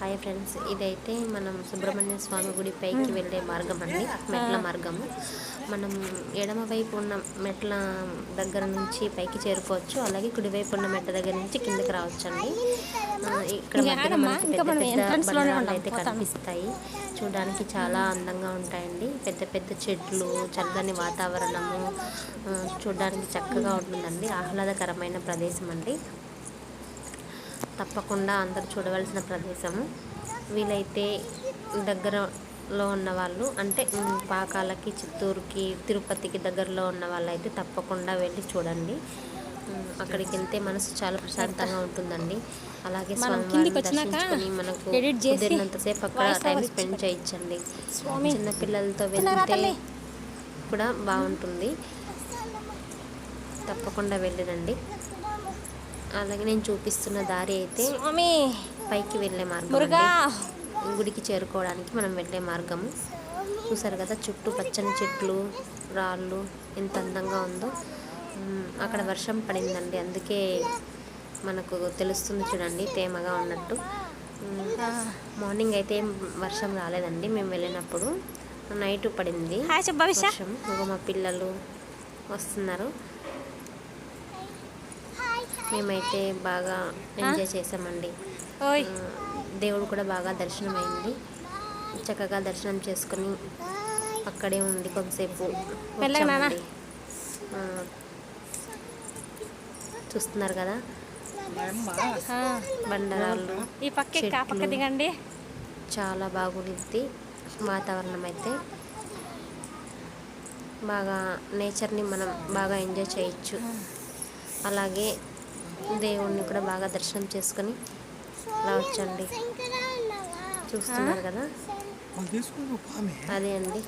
Hi friends ఇదైతే మనం సుబ్రహ్మణ్య స్వామి గుడి పైకి వెళ్ళే మార్గం అండి మెట్ల మార్గము. మనం ఎడమ వైపు ఉన్న మెట్ల దగ్గర నుంచి పైకి చేరుకోవచ్చు అలాగే కుడివైపు ఉన్న మెట్ల దగ్గర నుంచి కిందకి రావచ్చు అండి ఇక్కడ అయితే. కనిపిస్తాయి. చూడడానికి చాలా అందంగా ఉంటాయండి. పెద్ద పెద్ద చెట్లు చల్లని వాతావరణము చూడడానికి చక్కగా ఉంటుందండి. ఆహ్లాదకరమైన ప్రదేశం అండి. తప్పకుండా అందరూ చూడవలసిన ప్రదేశము. వీలైతే దగ్గరలో ఉన్న వాళ్ళు అంటే పాకాలకి చిత్తూరుకి తిరుపతికి దగ్గరలో ఉన్న వాళ్ళు అయితే తప్పకుండా వెళ్ళి చూడండి. అక్కడికి వెళ్తే మనసు చాలా ప్రశాంతంగా ఉంటుందండి. అలాగే స్వామివారిని దర్శించుకొని మనకు కుదిరినంతసేపు అక్కడ టైం స్పెండ్ చేయించండి. స్వామి చిన్న పిల్లలతో తినరా వెళ్తే? కూడా బాగుంటుంది. తప్పకుండా వెళ్ళిరండి. అలాగే నేను చూపిస్తున్న దారి అయితే స్వామి! పైకి వెళ్ళే మార్గం. గుడికి చేరుకోవడానికి మనం వెళ్ళే మార్గము. చూసారు కదా చుట్టూ పచ్చని చెట్లు రాళ్ళు ఎంత అందంగా ఉందో. అక్కడ వర్షం పడిందండి. అందుకే మనకు తెలుస్తుంది చూడండి తేమగా ఉన్నట్టు. మార్నింగ్ అయితే వర్షం రాలేదండి మేము వెళ్ళినప్పుడు. నైట్ పడింది వర్షం. మా పిల్లలు వస్తున్నారు. మేమైతే బాగా ఎంజాయ్ చేసామండి. దేవుడు కూడా బాగా దర్శనం అయింది చక్కగా దర్శనం చేసుకొని అక్కడే ఉండి కొంతసేపు చూస్తున్నారు కదా? బండరాళ్ళు ఈ పక్క. దిగండి. చాలా బాగుంది వాతావరణం అయితే బాగా నేచర్ని మనం బాగా ఎంజాయ్ చేయొచ్చు. అలాగే దేవుణ్ణి కూడా బాగా దర్శనం చేసుకొని రావచ్చండి చూస్తున్నారు కదా? అదే అండి.